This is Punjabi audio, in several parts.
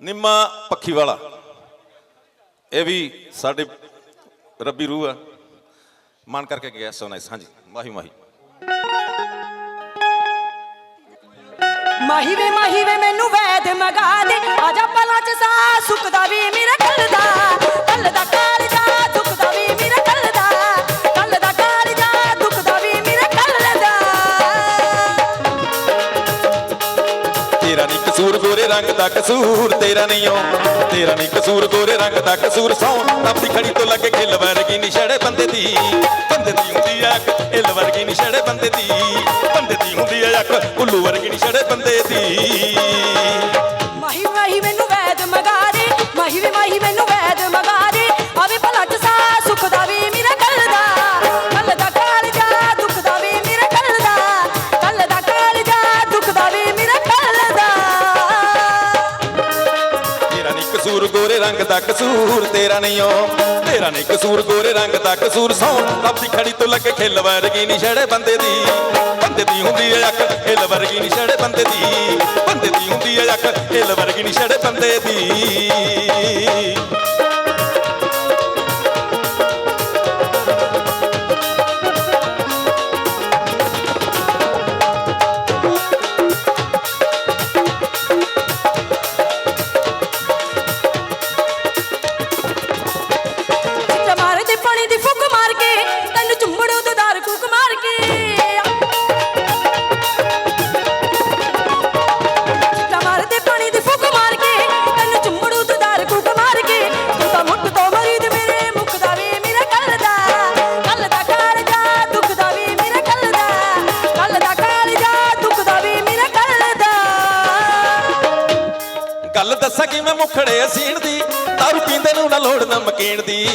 ਨਿੰਮਾ ਪੱਖੀ ਵਾਲਾ। ਇਹ ਵੀ ਸਾਡੇ ਰੱਬੀ ਰੂਹ ਆ। ਮਨ ਕਰਕੇ ਗਿਆ ਸੋ ਨਾਈਸ ਹਾਂਜੀ, ਮਾਹੀ ਮਾਹੀ। ਮਾਹੀ ਵੇ ਮਾਹੀ ਵੇ, ਮੈਨੂੰ ਵੈਦ ਮਗਾ ਦੇ। ਆਜਾ ਪਲਾਂ ਚ ਸਾ ਸੁੱਕਦਾ ਵੀ ਮੇਰੇ ਤੇਰਾ ਨਹੀਂ ਕਸੂਰ ਗੋਰੇ ਰੰਗ ਦਾ ਕਸੂਰ, ਤੇਰਾ ਨਹੀਂ ਓ ਤੇਰਾ ਨਹੀਂ ਕਸੂਰ ਗੋਰੇ ਰੰਗ ਦਾ ਕਸੂਰ ਸੌ ਆਪਦੀ ਖੜੀ ਤੋਂ ਲੱਗੇ ਖਿੱਲ ਵਰਗੀ ਨਿਸ਼ੜੇ ਬੰਦੇ ਦੀ। ਬੰਦੇ ਦੀ ਹੁੰਦੀ ਆ ਅੱਖ ਹਿੱਲ ਵਰਗੀ ਨਿਸ਼ੜੇ ਬੰਦੇ ਦੀ। ਬੰਦੇ ਦੀ ਹੁੰਦੀ ਆ ਅੱਖ ਉੱਲੂ ਵਰਗੀ ਨਿਸ਼ੜੇ ਬੰਦੇ ਦੀ। ਗੋਰੇ ਰੰਗ ਦਾ ਕਸੂਰ ਤੇਰਾ ਨਹੀਂ ਓ। ਤੇਰਾ ਨਹੀਂ ਕਸੂਰ, ਗੋਰੇ ਰੰਗ ਦਾ ਕਸੂਰ ਸੌ ਆਪਦੀ ਖੜੀ ਤੋਂ ਲੱਗੇ ਖਿੱਲ ਵਰਗੀ ਨਹੀਂ ਛੜੇ ਬੰਦੇ ਦੀ। ਬੰਦੇ ਦੀ ਹੁੰਦੀ ਆ ਅੱਖ ਹਿੱਲ ਵਰਗੀ ਨਹੀਂ ਛੜੇ ਬੰਦੇ ਦੀ। ਬੰਦੇ ਦੀ ਹੁੰਦੀ ਆ ਅੱਖ ਹਿੱਲ ਵਰਗੀ ਨਹੀਂ ਛੜੇ ਬੰਦੇ ਦੀ। ਗੱਲ ਦੱਸਾਂ ਕਿ ਮੁਖੜੇ ਅਸੀਣ ਦੀ? ਤਾਰੂ ਪੀਂਦੇ ਨੂੰ ਨਾ ਲੋੜ ਨਮਕੀਣ ਦੀ।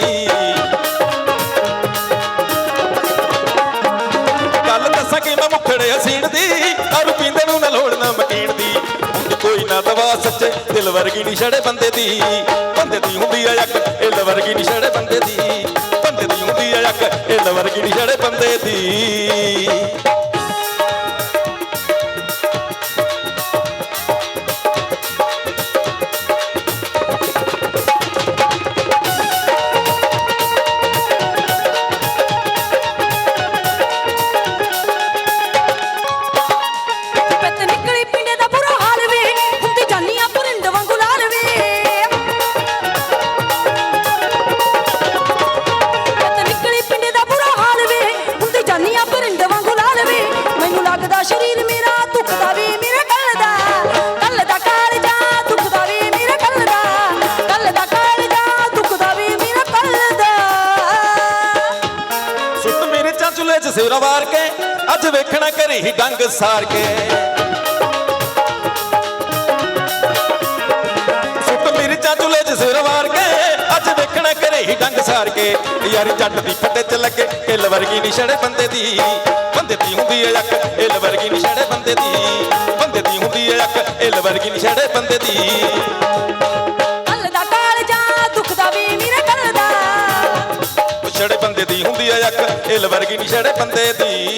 ਗੱਲ ਦੱਸਾਂ ਕਿ ਮੁਖੜੇ ਅਸੀਣ ਦੀ? ਦਾਰੂ ਪੀਂਦੇ ਨੂੰ ਨਾ ਲੋੜ ਨਮਕੀਨ ਦੀ। ਕੋਈ ਨਾ ਦਵਾ ਸੱਚੇ, ਦਿਲ ਵਰਗੀ ਨਹੀਂ ਛੜੇ ਬੰਦੇ ਦੀ। ਬੰਦੇ ਦੀ ਹੁੰਦੀ ਆ ਅੱਖ ਹਿੱਲ ਵਰਗੀ ਨਹੀਂ ਛੜੇ ਬੰਦੇ ਦੀ। ਬੰਦੇ ਦੀ ਹੁੰਦੀ ਆ ਅੱਖ ਹਿੱਲ ਵਰਗੀ ਨਹੀਂ ਛੜੇ ਬੰਦੇ ਦੀ। ਸਿਰ ਵਾਰ ਕੇ, ਅੱਜ ਵੇਖਣਾ ਘਰੇ ਹੀ ਡੰਗ ਸਾਰ ਕੇ। ਸੁੱਟ ਮੇਰੇ ਚਾਚੁਲੇ ਚ ਸਿਰ ਵਾਰ ਕੇ, ਅੱਜ ਵੇਖਣਾ ਘਰੇ ਡੰਗ ਸਾਰ ਕੇ। ਯਾਰ ਜੱਟ ਦੀ ਫੱਟੇ ਚ ਲੱਗੇ ਹਿੱਲ ਵਰਗੀ ਨਿਸ਼ੜੇ ਬੰਦੇ ਦੀ। ਬੰਦੇ ਦੀ ਹੁੰਦੀ ਏ ਅੱਖ ਹਿੱਲ ਵਰਗੀ ਨਿਸ਼ੜੇ ਬੰਦੇ ਦੀ। ਬੰਦੇ ਦੀ ਹੁੰਦੀ ਏ ਅੱਖ ਹਿੱਲ ਵਰਗੀ ਨਿਸ਼ੜੇ ਬੰਦੇ ਦੀ। ਹੁੰਦੀ ਏ ਅੱਖ ਹਿੱਲ ਵਰਗੀ ਨਿਸ਼ੜੇ ਬੰਦੇ ਦੀ।